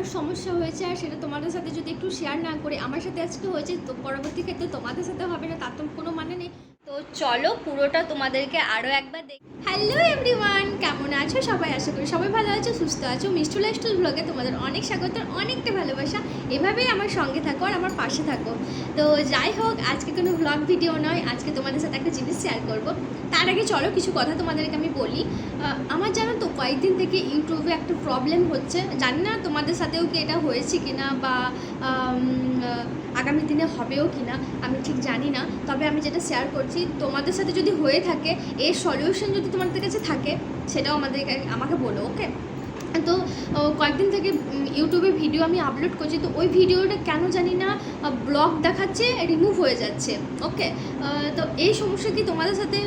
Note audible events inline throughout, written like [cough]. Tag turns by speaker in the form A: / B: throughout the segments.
A: আমার সমস্যা হয়েছে আর সেটা তোমাদের সাথে যদি একটু শেয়ার না করে আমার সাথে আজকে হয়েছে, তো পরবর্তী ক্ষেত্রে তোমাদের সাথে হবে না, তার তো কোনো মানে নেই। তো চলো পুরোটা তোমাদেরকে আরও একবার দেখ হ্যালো এভরিওয়ান কেমন আছো? সবাই আশা করি সবাই ভালো আছো, সুস্থ আছো। মিষ্টি লাইফস্টাইল ব্লগে তোমাদের অনেক স্বাগত অনেকটা ভালোবাসা। এভাবেই আমার সঙ্গে থাকো আর আমার পাশে থাকো। তো যাই হোক, আজকে কোনো ব্লগ ভিডিও নয়, আজকে তোমাদের সাথে শেয়ার করব। তার আগে চলো কিছু কথা তোমাদেরকে আমি বলি। আমার জানো তো কয়েকদিন থেকে ইউটিউবে একটা প্রবলেম হচ্ছে। জানি না তোমাদের সাথেও কি এটা হয়েছে কিনা বা আগামী দিনে হবেও কিনা, আমি ঠিক জানি না। তবে আমি যেটা শেয়ার করছি, তোমাদের সাথে যদি হয়ে থাকে, এর সলিউশন যদি তোমাদের কাছে থাকে, সেটাও আমাদের আমাকে বলো ওকে তো কয়েকদিন থেকে ইউটিউবে ভিডিও আমি আপলোড করছি, তো ওই ভিডিওটা কেন জানি না ব্লগ দেখাচ্ছে রিমুভ হয়ে যাচ্ছে। ওকে তো এই সমস্যা কি তোমাদের সাথে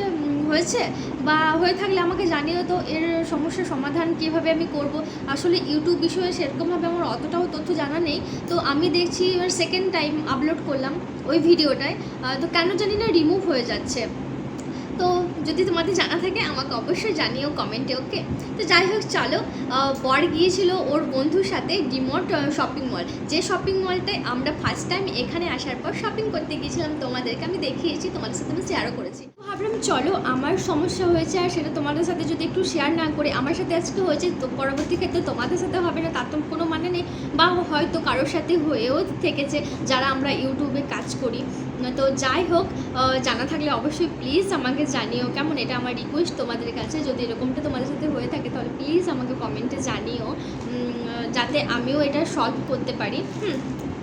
A: হয়েছে? বা হয়ে থাকলে আমাকে জানিও তো, এর সমস্যার সমাধান কীভাবে আমি করব? আসলে ইউটিউব বিষয়ে সেরকমভাবে আমার অতটাও তথ্য জানা নেই। তো আমি দেখছি, এবার সেকেন্ড টাইম আপলোড করলাম ওই ভিডিওটায় তো কেন জানি না রিমুভ হয়ে যাচ্ছে। তো যদি তোমাদের জানা থাকে, আমাকে অবশ্যই জানিও কমেন্টে, ওকে? তো যাই হোক, চলো বর গিয়েছিল ওর বন্ধুর সাথে ডিমোট শপিং মল যে শপিং মলটায় আমরা ফার্স্ট টাইম এখানে আসার পর শপিং করতে গিয়েছিলাম, তোমাদেরকে আমি দেখিয়েছি, তোমাদের সাথে আমি শেয়ারও করেছি। ভাবলাম চলো, আমার সমস্যা হয়েছে আর সেটা তোমাদের সাথে যদি একটু শেয়ার না করে আমার সাথে আজকে হয়েছে, তো পরবর্তী ক্ষেত্রে তোমাদের সাথে হবে না, তার তো কোনো মানে নেই। বা হয়তো কারোর সাথে হয়েও থেকেছে যারা আমরা ইউটিউবে কাজ করি। তো যাই হোক জানা থাকলে অবশ্যই প্লিজ আমাকে জানিও, কেমন? এটা আমার রিকোয়েস্ট তোমাদের কাছে। যদি এরকমটা তোমাদের সাথে হয়ে থাকে, তাহলে প্লিজ আমাকে কমেন্টে জানিও। যাতে আমিও এটা সলভ করতে পারি। হুম?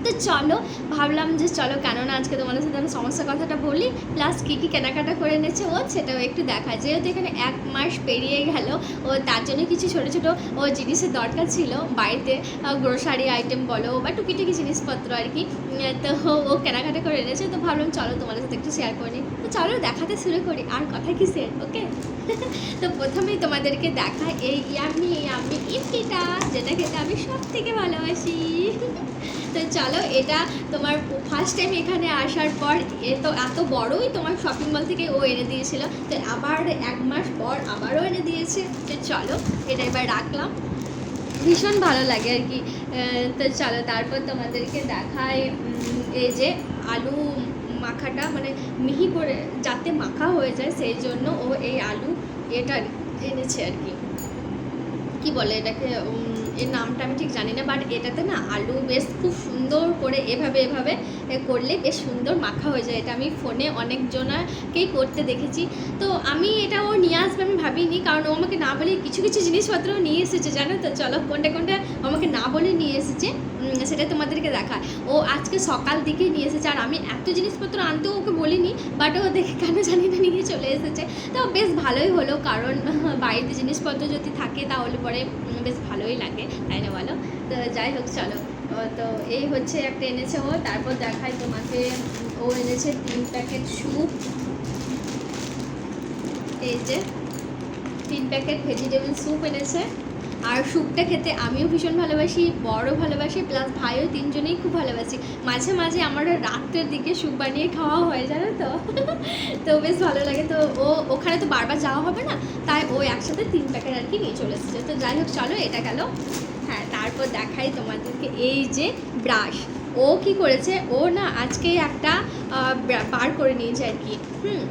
A: তো চলো। ভাবলাম যে চলো, কেননা আজকে তোমাদের সাথে আমি সমস্যার কথাটা বলি প্লাস কী কী কেনাকাটা করে এনেছে ও, সেটাও একটু দেখা যেহেতু এখানে এক মাস পেরিয়ে গেল, ও তার জন্য কিছু ছোটো ছোটো, ও জিনিসের দরকার ছিল, বাড়িতে গ্রোসারি আইটেম বলো, বা টুকিটাকি জিনিসপত্র আর কি তো ও কেনাকাটা করে এনেছে, তো ভাবলাম চলো তোমাদের সাথে একটু শেয়ার করে নিই। তো চলো, দেখাতে শুরু করি, আর কথা কি শেয়ার ওকে [laughs] তো প্রথমেই তোমাদেরকে দেখা এই ইয়ামি ইয়ামি ইফটিটা। যেটা খেতে আমি সব থেকে ভালোবাসি। তো চলো, এটা তোমার ফার্স্ট টাইম এখানে আসার পর, এ তো এত বড়ই তোমার শপিং মল থেকে ও এনে দিয়েছিল। তো আবার এক মাস পর আবারও এনে দিয়েছে। তো চলো, এটা এবার রাখলাম। ভীষণ ভালো লাগে আর কি। তো চলো, তারপর তোমাদেরকে দেখায় এই যে আলু মাখাটা মানে মিহি করে যাতে মাখা হয়ে যায়, সেই জন্য ও এই আলু এটা এনেছে আর কি। কি বলে এটাকে? এর নামটা আমি ঠিক জানি না বাট এটাতে না আলু বেশ খুব সুন্দর করে এভাবে এভাবে করলে বেশ সুন্দর মাখা হয়ে যায়। এটা আমি ফোনে অনেকজনাকেই করতে দেখেছি। তো আমি এটা ও নিয়ে আসবে আমি ভাবিনি, কারণ ও আমাকে না বলে কিছু কিছু জিনিসপত্র নিয়ে এসেছে, জানো তো? চলো কোনটা কোনটা আমাকে না বলে নিয়ে এসেছে সেটা তোমাদেরকে দেখায়। ও আজকে সকাল দিকে নিয়ে এসেছে, আর আমি এত জিনিসপত্র আনতেও ওকে বলিনি বাট ও দেখে কেন জানি না নিয়ে চলে এসেছে। তো বেশ ভালোই হলো, কারণ বাড়িতে জিনিসপত্র যদি থাকে তাহলে পরে বেশ ভালোই লাগে, তাই না বলো? তো যাই হোক, চলো। তো এই হচ্ছে একটা এনেছে ও, তারপর দেখায় তোমাকে। ও এনেছে তিন প্যাকেট স্যুপ। এই যে, তিন প্যাকেট ভেজিটেবল স্যুপ এনেছে। আর স্যুপটা খেতে আমিও ভীষণ ভালোবাসি বড় ভালোবাসি প্লাস ভাইও তিনজনেই খুব ভালোবাসি। মাঝে মাঝে আমার রাত্রের দিকে স্যুপ বানিয়ে খাওয়া হয়, জানো তো? [laughs] তো বেশ ভালো লাগে। তো ও, ওখানে তো বারবার যাওয়া হবে না, তাই ও একসাথে তিন প্যাকেট আর কি নিয়ে চলে এসেছে। তো যাই হোক, চলো এটা গেল। হ্যাঁ তারপর দেখাই তোমাদেরকে এই যে ব্রাশ ও কি করেছে? ও না আজকে একটা বার করে নিয়েছে আর কি। হুম।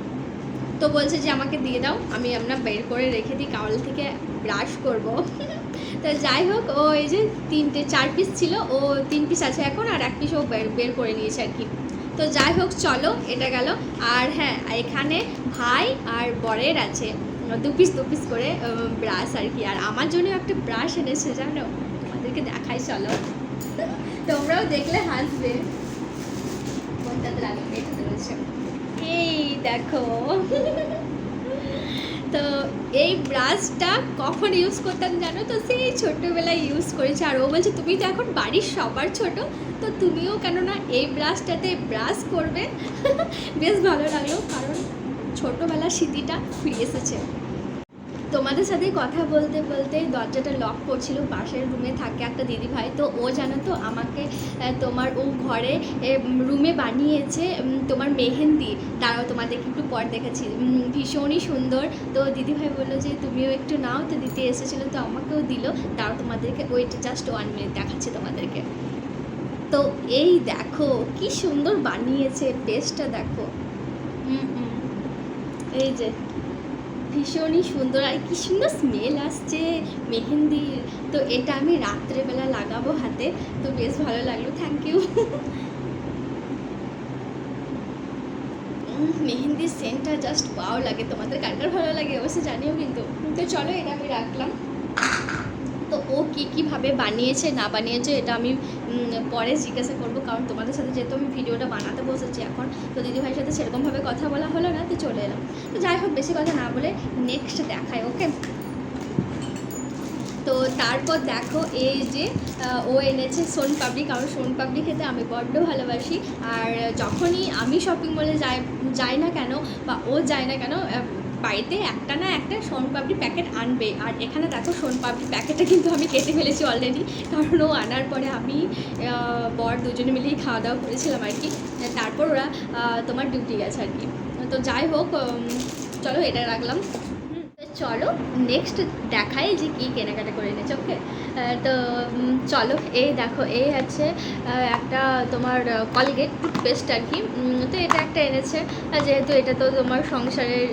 A: তো বলছে যে আমাকে দিয়ে দাও, আমি আমরা বের করে রেখে দিই, কাল থেকে ব্রাশ করব। [laughs] তো যাই হোক, ও এই যে তিনটে, চার পিস ছিল, ও তিন পিস আছে এখন, আর এক পিস ও বের করে নিয়েছে আর কি। তো যাই হোক, চলো, এটা গেল। আর হ্যাঁ এখানে ভাই আর বরের আছে, দু পিস দু পিস করে ব্রাশ আর কি। আর আমার জন্য একটা ব্রাশ এনেছে, জানো? তোমাদেরকে দেখাই, চলো। তোমরাও দেখলে হাসবে। কোনটাতে লাগবে এটাতে রয়েছে। এই দেখো। তো এই ব্রাশটা কখন ইউজ করতাম জানো? তো সেই ছোটোবেলায় ইউজ করেছে। আর ও বলছে, তুমি তো এখন বাড়ির সবার ছোট, তো তুমিও কেননা এই ব্রাশটাতে ব্রাশ করবে। [laughs] বেশ ভালো লাগল, কারণ ছোটোবেলার স্মৃতিটা ফিরে এসেছে। তোমাদের সাথে কথা বলতে বলতে দরজাটা লক করছিল পাশের রুমে থাকে একটা দিদি ভাই তো ও জানো তো আমাকে তোমার ও ঘরে রুমে বানিয়েছে তোমার মেহেন্দি। তারাও তোমাদেরকে একটু পর দেখাচ্ছি। উম, ভীষণই সুন্দর। তো দিদি ভাই বলল যে তুমিও একটু নাও। তো দিতে এসেছিল তো আমাকেও দিল। তাও তোমাদেরকে ওইটা জাস্ট ওয়ান মিনিট দেখাচ্ছি তোমাদেরকে। তো এই দেখো কি সুন্দর বানিয়েছে পেস্টটা দেখো। এই যে। ভীষণই সুন্দর আর কি সুন্দর স্মেল আসছে মেহেন্দির। তো এটা আমি রাত্রেবেলা লাগাবো হাতে। তো বেশ ভালো লাগল থ্যাংক ইউ মেহেন্দির সেন্টটা জাস্ট পাও লাগে। তোমাদের কার ভালো লাগে? অবশ্যই জানিও কিন্তু। তো চলো এটা আমি রাখলাম। কী, কীভাবে বানিয়েছে, না বানিয়েছে, এটা আমি পরে জিজ্ঞাসা করব। কারণ তোমাদের সাথে যেহেতু আমি ভিডিওটা বানাতে বসেছি এখন, তো দিদিভাইয়ের সাথে সেরকমভাবে কথা বলা হলো না, তো চলে এলাম। তো যাই হোক, বেশি কথা না বলে নেক্সট দেখায় ওকে তো তারপর দেখো, এই যে ও এনেছে সোন পাপড়ি কারণ সোন পাপড়ি খেতে আমি বড্ড ভালোবাসি। আর যখনই আমি শপিং মলে যাই যাই না কেন, বা ও যায় না কেন বাড়িতে একটা না একটা সোন পাপড়ি প্যাকেট আনবে। আর এখানে দেখো সোন পাপড়ি প্যাকেটটা কিন্তু আমি কেটে ফেলেছি অলরেডি কারণ ও আনার পরে আমি বর দুজনে মিলেই খাওয়া দাওয়া করেছিলাম আর কি। তারপর ওরা তোমার ডিউটি গেছে আর কি। তো যাই হোক চলো এটা রাখলাম। চলো নেক্সট দেখাই যে কী কেনাকাটা করে এনেছে ওকে তো চলো এই দেখো এই আহ, একটা তোমার কলগেট টুথপেস্ট আর কি। তো এটা একটা এনেছে। যেহেতু এটা তো তোমার সংসারের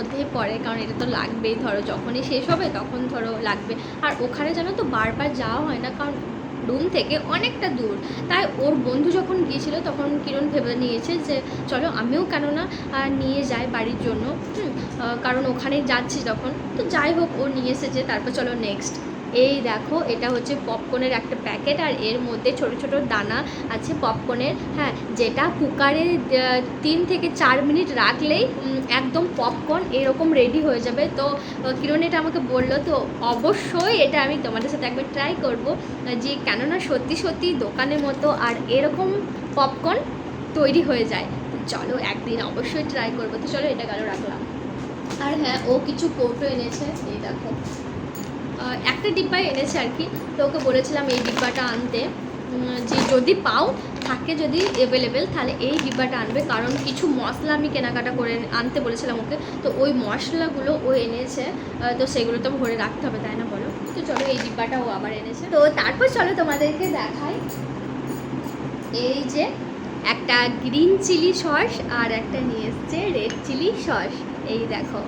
A: মধ্যেই পড়ে, কারণ এটা তো লাগবেই। ধরো যখনই শেষ হবে তখন ধরো লাগবে। আর ওখানে জানো তো বারবার যাওয়া হয় না, কারণ রুম থেকে অনেকটা দূর। তাই ওর বন্ধু যখন গিয়েছিল তখন কিরণ ভেবে নিয়েছে যে, চলো আমিও কেননা নিয়ে যাই বাড়ির জন্য। কারণ ওখানে যাচ্ছি তখন। তো যাই হোক, ও নিয়ে এসেছে, তারপর চলো নেক্সট এই দেখো, এটা হচ্ছে পপকর্নের একটা প্যাকেট আর এর মধ্যে ছোট ছোট দানা আছে পপকর্নের হ্যাঁ যেটা কুকারে তিন থেকে চার মিনিট রাখলেই একদম পপকর্ন এরকম রেডি হয়ে যাবে। তো কিরণ এটা আমাকে বলল, তো অবশ্যই এটা আমি তোমাদের সাথে একবার ট্রাই করব। যে কেননা সত্যি সত্যি দোকানের মতো আর এরকম পপকর্ন তৈরি হয়ে যায়। চলো একদিন অবশ্যই ট্রাই করব। তো চলো এটা গেল রাখলাম? আর হ্যাঁ ও কিছু কৌটো এনেছে, এই দেখো। একটা ডিব্বাই এনেছে আর কি। তো ওকে বলেছিলাম এই ডিব্বাটা আনতে। যে যদি পাও, থাকে যদি অ্যাভেলেবেল তাহলে এই ডিব্বাটা আনবে। কারণ কিছু মশলা আমি কেনাকাটা করে আনতে বলেছিলাম ওকে। তো ওই মশলাগুলো ও এনেছে। তো সেগুলো তো ভরে রাখতে হবে, তাই না বলো? তো চলো এই ডিব্বাটা ও আবার এনেছে। তো তারপর চলো তোমাদেরকে দেখাই। এই যে একটা গ্রিন চিলি সস আর একটা নিয়ে এসছে রেড চিলি সস। এই দেখো।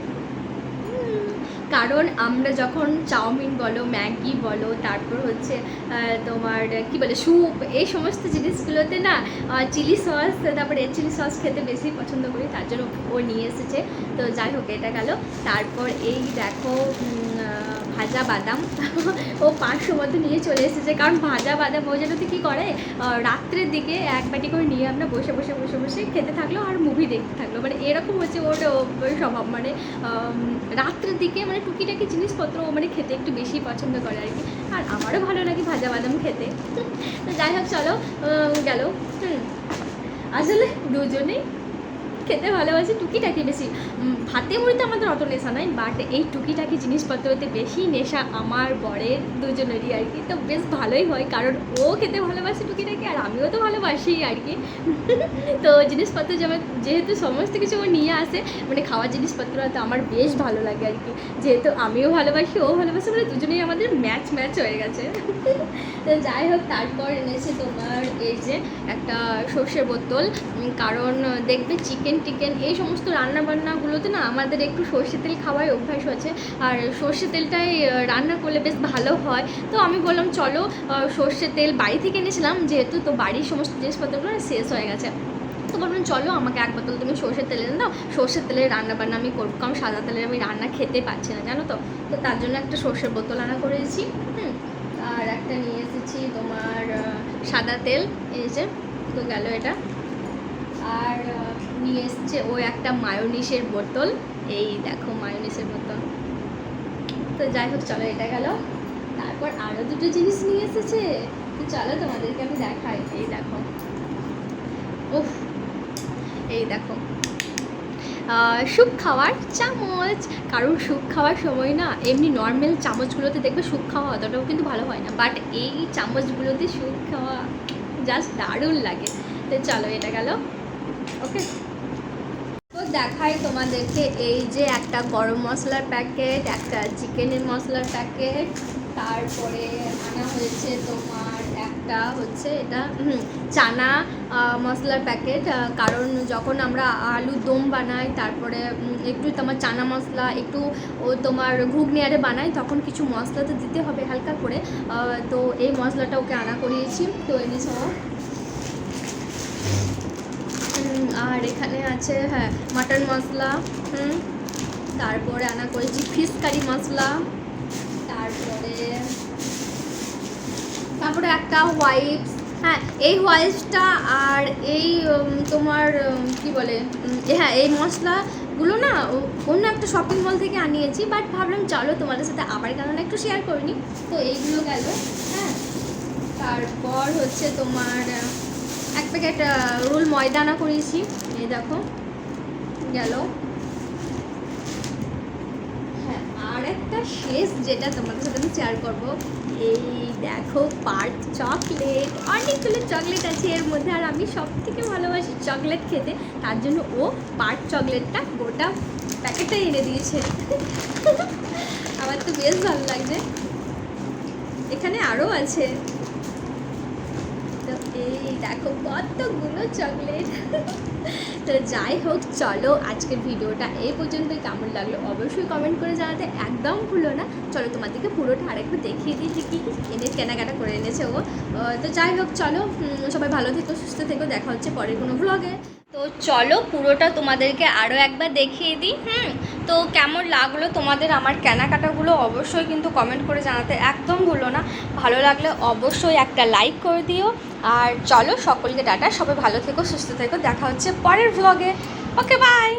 A: কারণ আমরা যখন চাউমিন বলো, ম্যাগি বলো, তারপর হচ্ছে তোমার কি বলে স্যুপ এই সমস্ত জিনিসগুলোতে না চিলি সস তারপর রেড চিলি সস খেতে বেশি পছন্দ করি, তার জন্য ও নিয়ে এসেছে। তো যাই হোক, এটা গেল। তারপর এই দেখো ভাজা বাদাম। ও পাঁচশো মতো নিয়ে চলে এসেছে। কারণ ভাজা বাদাম ও যেটাতে কী করে রাত্রের দিকে এক বাটি করে নিয়ে আমরা বসে বসে বসে বসে খেতে থাকল আর মুভি দেখতে থাকল। মানে এরকম হচ্ছে ওর স্বভাব। মানে রাত্রের দিকে মানে টুকিটাকি জিনিসপত্র ও মানে খেতে একটু বেশি পছন্দ করে আর কি। আর আমারও ভালো লাগে ভাজা বাদাম খেতে। তো যাই হোক, চলো গেল। হুম। আসলে দুজনেই খেতে ভালোবাসি, টুকিটাকি বেশি। ভাতে মুড়িতে আমাদের অত নেশা নাই বাট এই টুকিটাকি জিনিসপত্রতে বেশি নেশা আমার বরের দুজনেরই আর কি। তো বেশ ভালোই হয়, কারণ ও খেতে ভালোবাসে টুকিটাকি আর আমিও তো ভালোবাসি আর কি। তো জিনিসপত্র যেমন যেহেতু সমস্ত কিছু ও নিয়ে আসে মানে খাওয়ার জিনিসপত্র তো আমার বেশ ভালো লাগে আর কি। যেহেতু আমিও ভালোবাসি, ও ভালোবাসে মানে দুজনেই আমাদের ম্যাচ ম্যাচ হয়ে গেছে। তো যাই হোক, তারপর এনেছে তোমার এই যে একটা সর্ষের বোতল। কারণ দেখবে চিকেন টিকেন এই সমস্ত রান্না বান্নাগুলোতে না আমাদের একটু সর্ষে তেল খাওয়ার অভ্যাস আছে। আর সর্ষে তেলটাই রান্না করলে বেশ ভালো হয়। তো আমি বললাম, চলো সর্ষে তেল বাড়ি থেকে এনেছিলাম, যেহেতু তো বাড়ির সমস্ত জিনিসপত্রগুলো শেষ হয়ে গেছে। তো বললাম, চলো, আমাকে এক বোতল তুমি সর্ষের তেল দাও। সর্ষের তেলের রান্না বান্না আমি করব, কারণ সাদা তেলের আমি রান্না খেতে পারছি না, জানো তো? তো তার জন্য একটা সর্ষের বোতল আনা করেছি, হুম। আর একটা নিয়ে এসেছি তোমার সাদা তেল যে, তো গেল এটা। আর নিয়ে এসছে। ও একটা মায়োনিসের বোতল। এই দেখো মায়োনিসের বোতল। তো যাই হোক, চলো এটা গেল। তারপর আরও দুটো জিনিস নিয়ে এসেছে। তো চলো তোমাদেরকে আমি দেখাই। এই দেখো। উফ, এই দেখো। সুপ খাওয়ার চামচ। কারণ সুপ খাওয়ার সময় না, এমনি নর্মাল চামচগুলোতে দেখবে সুপ খাওয়া অতটাও কিন্তু ভালো হয় না। বাট এই চামচগুলোতে সুপ খাওয়া জাস্ট দারুণ লাগে। তো চলো, এটা গেল। ওকে দেখাই তোমাদেরকে এই যে একটা গরম মশলার প্যাকেট একটা চিকেনের মশলার প্যাকেট তারপরে আনা হয়েছে তোমার একটা হচ্ছে এটা চানা মশলার প্যাকেট কারণ যখন আমরা আলু দম বানাই তারপরে একটু তোমার চানা মশলা একটু ও তোমার ঘুগনি আরে বানাই তখন কিছু মশলা তো দিতে হবে হালকা করে। তো এই মশলাটা ওকে আনা করিয়েছি। তো হুম, আর এখানে আছে হ্যাঁ মাটন মশলা, হুম, তারপরে আনা করেছি ফিশ কারি মশলা, তারপরে তারপরে একটা হোয়াইট হ্যাঁ এই হোয়াইটটা আর এই তোমার কি বলে হ্যাঁ এই মশলাগুলো না অন্য একটা শপিং মল থেকে আনিয়েছি বাট ভাবলাম চলো তোমাদের সাথে আবার কেন একটু শেয়ার করিনি। তো এইগুলো গেল হ্যাঁ তারপর হচ্ছে তোমার এক প্যাকেট রোল ময়দানা করিয়েছি এই দেখো, গেল। হ্যাঁ আর একটা শেষ যেটা তোমাদের সাথে আমি শেয়ার করব। এই দেখো, পার্ক চকলেট। অনেকগুলো চকলেট আছে এর মধ্যে, আর আমি সব থেকে ভালোবাসি চকলেট খেতে। তার জন্য ও পার্ক চকলেটটা গোটা প্যাকেটে এনে দিয়েছে। [laughs] আমার তো বেশ ভালো লাগছে। এখানে আরও আছে। এই দেখো কতগুলো চকলেট। তো যাই হোক, চলো আজকের ভিডিওটা এই পর্যন্তই। কেমন লাগল অবশ্যই কমেন্ট করে জানাতে একদম ভুলো না। চলো তোমাদেরকে পুরোটা আরেকবার দেখিয়ে দিই যে কী এনে কেনাকাটা করে এনেছে ও। তো যাই হোক, চলো সবাই ভালো থেকো, সুস্থ থেকো। দেখা হচ্ছে পরের কোনো ব্লগে তো চলো, পুরোটা তোমাদেরকে আরও একবার দেখিয়ে দিই, হুম? তো কেমন লাগল তোমাদের আমার কেনাকাটাগুলো অবশ্যই কিন্তু কমেন্ট করে জানাতে একদম ভুলো না। ভালো লাগলে অবশ্যই একটা লাইক করে দিও। আর চলো, সকলকে ডাটা সবাই ভালো থেকো, সুস্থ থেকো। দেখা হচ্ছে পরের ভ্লগে ওকে বাই